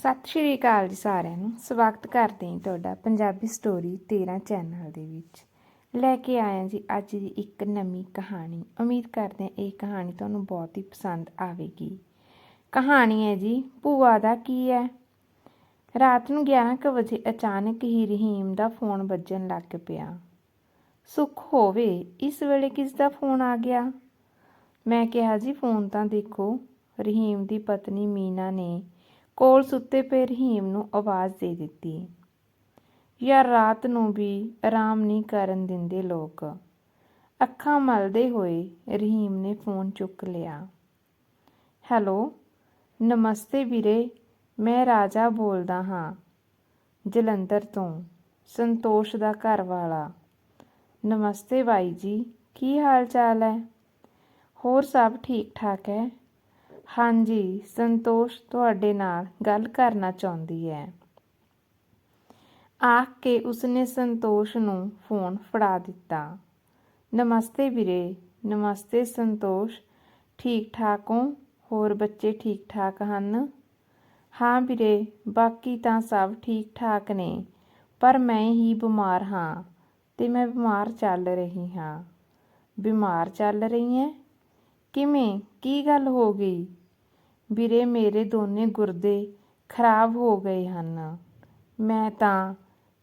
ਸਤਿ ਸ਼੍ਰੀ ਅਕਾਲ ਜੀ ਸਾਰਿਆਂ ਨੂੰ। ਸਵਾਗਤ ਕਰਦੇ ਹਾਂ ਤੁਹਾਡਾ ਪੰਜਾਬੀ ਸਟੋਰੀ 13 ਚੈਨਲ ਦੇ ਵਿੱਚ। ਲੈ ਕੇ ਆਇਆ ਜੀ ਅੱਜ ਦੀ ਇੱਕ ਨਵੀਂ ਕਹਾਣੀ। ਉਮੀਦ ਕਰਦੇ ਹਾਂ ਇਹ ਕਹਾਣੀ ਤੁਹਾਨੂੰ ਬਹੁਤ ਹੀ ਪਸੰਦ ਆਵੇਗੀ। ਕਹਾਣੀ ਹੈ ਜੀ, ਭੂਆ ਦਾ ਕੀ ਹੈ? ਰਾਤ ਨੂੰ 11 ਕੁ ਵਜੇ ਅਚਾਨਕ ਹੀ ਰਹੀਮ ਦਾ ਫੋਨ ਵੱਜਣ ਲੱਗ ਪਿਆ। ਸੁੱਖ ਹੋਵੇ, ਇਸ ਵੇਲੇ ਕਿਸ ਦਾ ਫੋਨ ਆ ਗਿਆ? ਮੈਂ ਕਿਹਾ ਜੀ, ਫੋਨ ਤਾਂ ਦੇਖੋ, ਰਹੀਮ ਦੀ ਪਤਨੀ ਮੀਨਾ ਨੇ ਕੋਲ ਸੁੱਤੇ ਪਏ ਰਹੀਮ ਨੂੰ ਆਵਾਜ਼ ਦੇ ਦਿੱਤੀ। ਯਾਰ ਰਾਤ ਨੂੰ ਵੀ ਆਰਾਮ ਨਹੀਂ ਕਰਨ ਦਿੰਦੇ ਲੋਕ। ਅੱਖਾਂ ਮਲਦੇ ਹੋਏ ਰਹੀਮ ਨੇ ਫੋਨ ਚੁੱਕ ਲਿਆ। ਹੈਲੋ, ਨਮਸਤੇ ਵੀਰੇ, ਮੈਂ ਰਾਜਾ ਬੋਲਦਾ ਹਾਂ। ਜਲੰਧਰ ਤੋਂ, ਸੰਤੋਸ਼ ਦਾ ਘਰ ਵਾਲਾ। ਨਮਸਤੇ ਬਾਈ ਜੀ, ਕੀ ਹਾਲ ਚਾਲ ਹੈ? ਹੋਰ ਸਭ ਠੀਕ ਠਾਕ ਹੈ? ਹਾਂਜੀ, ਸੰਤੋਸ਼ ਤੁਹਾਡੇ ਨਾਲ ਗੱਲ ਕਰਨਾ ਚਾਹੁੰਦੀ ਹੈ। ਆਖ ਕੇ ਉਸਨੇ ਸੰਤੋਸ਼ ਨੂੰ ਫੋਨ ਫੜਾ ਦਿੱਤਾ। ਨਮਸਤੇ ਵੀਰੇ, ਨਮਸਤੇ ਸੰਤੋਸ਼। ਠੀਕ ਠਾਕ ਹੋ? ਹੋਰ ਬੱਚੇ ਠੀਕ ਠਾਕ ਹਨ? ਹਾਂ ਵੀਰੇ, ਬਾਕੀ ਤਾਂ ਸਭ ਠੀਕ ਠਾਕ ਨੇ, ਪਰ ਮੈਂ ਹੀ ਬਿਮਾਰ ਹਾਂ ਤੇ ਮੈਂ ਬਿਮਾਰ ਚੱਲ ਰਹੀ ਹਾਂ। ਬਿਮਾਰ ਚੱਲ ਰਹੀ ਹੈ? ਕਿਵੇਂ? ਕੀ ਗੱਲ ਹੋ ਗਈ? ਵੀਰੇ, ਮੇਰੇ ਦੋਨੇ ਗੁਰਦੇ ਖਰਾਬ ਹੋ ਗਏ ਹਨ। ਮੈਂ ਤਾਂ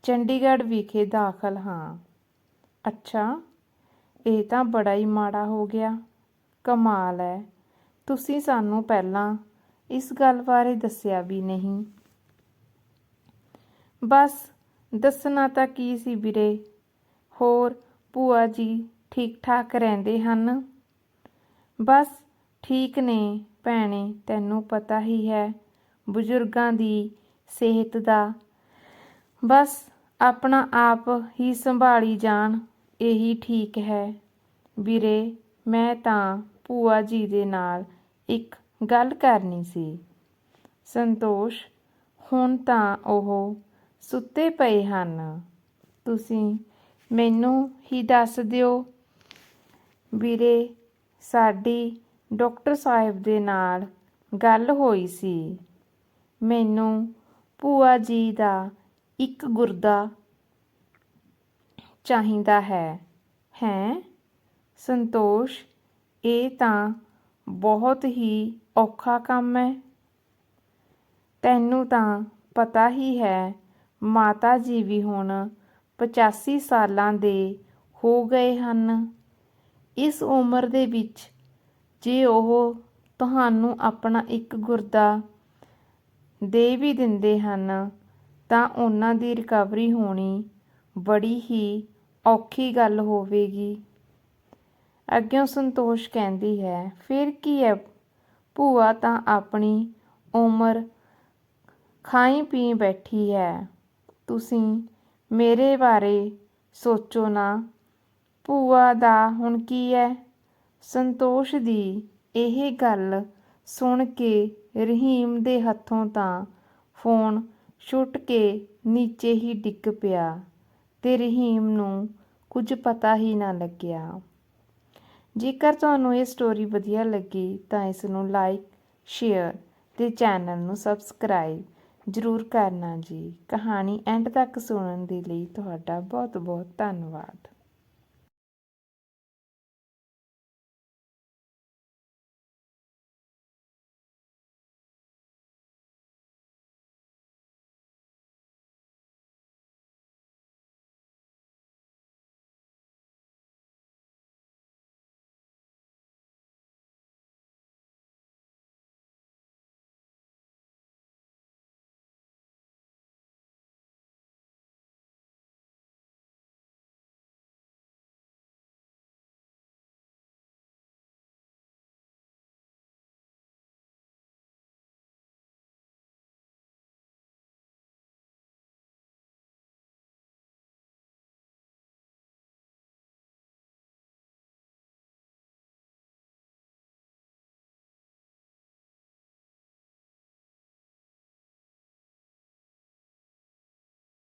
ਚੰਡੀਗੜ੍ਹ ਵਿਖੇ ਦਾਖਲ ਹਾਂ। ਅੱਛਾ, ਇਹ ਤਾਂ ਬੜਾ ਹੀ ਮਾੜਾ ਹੋ ਗਿਆ। ਕਮਾਲ ਹੈ। ਤੁਸੀਂ ਸਾਨੂੰ ਪਹਿਲਾਂ ਇਸ ਗੱਲ ਬਾਰੇ ਦੱਸਿਆ ਵੀ ਨਹੀਂ। ਬਸ ਦੱਸਣਾ ਤਾਂ ਕੀ ਸੀ ਵੀਰੇ? ਹੋਰ ਭੂਆ ਜੀ ਠੀਕ ਠਾਕ ਰਹਿੰਦੇ ਹਨ? ਬਸ ਠੀਕ ਨੇ। ਭੈਣੇ, ਤੈਨੂੰ ਪਤਾ ਹੀ ਹੈ, ਬਜ਼ੁਰਗਾਂ ਦੀ ਸਿਹਤ ਦਾ। ਬਸ ਆਪਣਾ ਆਪ ਹੀ ਸੰਭਾਲੀ ਜਾਣ, ਇਹੀ ਠੀਕ ਹੈ। ਵੀਰੇ, ਮੈਂ ਤਾਂ ਭੂਆ ਜੀ ਦੇ ਨਾਲ ਇੱਕ ਗੱਲ ਕਰਨੀ ਸੀ। ਸੰਤੋਸ਼, ਹੁਣ ਤਾਂ ਉਹ ਸੁੱਤੇ ਪਏ ਹਨ। ਤੁਸੀਂ ਮੈਨੂੰ ਹੀ ਦੱਸ ਦਿਓ। ਵੀਰੇ, ਸਾਡੀ ਡਾਕਟਰ ਸਾਹਿਬ ਦੇ ਨਾਲ ਗੱਲ ਹੋਈ ਸੀ। ਮੈਨੂੰ ਭੂਆ ਜੀ ਦਾ ਇੱਕ ਗੁਰਦਾ ਚਾਹੀਦਾ ਹੈ। ਹੈ? ਸੰਤੋਸ਼, ਇਹ ਤਾਂ ਬਹੁਤ ਹੀ ਔਖਾ ਕੰਮ ਹੈ। ਤੈਨੂੰ ਤਾਂ ਪਤਾ ਹੀ ਹੈ, ਮਾਤਾ ਜੀ ਵੀ ਹੁਣ 85 ਸਾਲਾਂ ਦੇ ਹੋ ਗਏ ਹਨ। ਇਸ ਉਮਰ ਦੇ ਵਿੱਚ ਜੇ ਉਹ ਤੁਹਾਨੂੰ ਆਪਣਾ ਇੱਕ ਗੁਰਦਾ ਦੇ ਵੀ ਦਿੰਦੇ ਹਨ, ਤਾਂ ਉਹਨਾਂ ਦੀ ਰਿਕਵਰੀ ਹੋਣੀ ਬੜੀ ਹੀ ਔਖੀ ਗੱਲ ਹੋਵੇਗੀ। ਅੱਗਿਓਂ ਸੰਤੋਸ਼ ਕਹਿੰਦੀ ਹੈ, ਫਿਰ ਕੀ ਹੈ ਭੂਆ ਤਾਂ ਆਪਣੀ ਉਮਰ ਖਾਈ ਪੀ ਬੈਠੀ ਹੈ। ਤੁਸੀਂ ਮੇਰੇ ਬਾਰੇ ਸੋਚੋ ਨਾ। ਭੂਆ ਦਾ ਹੁਣ ਕੀ ਹੈ ਸੰਤੋਸ਼ ਦੀ ਇਹ ਗੱਲ ਸੁਣ ਕੇ ਰਹੀਮ ਦੇ ਹੱਥੋਂ ਤਾਂ ਫੋਨ ਛੁੱਟ ਕੇ ਨੀਚੇ ਹੀ ਡਿੱਗ ਪਿਆ ਤੇ ਰਹੀਮ ਨੂੰ ਕੁਝ ਪਤਾ ਹੀ ਨਾ ਲੱਗਿਆ। ਜੇਕਰ ਤੁਹਾਨੂੰ ਇਹ ਸਟੋਰੀ ਵਧੀਆ ਲੱਗੀ ਤਾਂ ਇਸ ਨੂੰ ਲਾਈਕ ਸ਼ੇਅਰ ਤੇ ਚੈਨਲ ਨੂੰ ਸਬਸਕ੍ਰਾਈਬ ਜ਼ਰੂਰ ਕਰਨਾ ਜੀ। ਕਹਾਣੀ ਐਂਡ ਤੱਕ ਸੁਣਨ ਦੇ ਲਈ ਤੁਹਾਡਾ ਬਹੁਤ ਬਹੁਤ ਧੰਨਵਾਦ।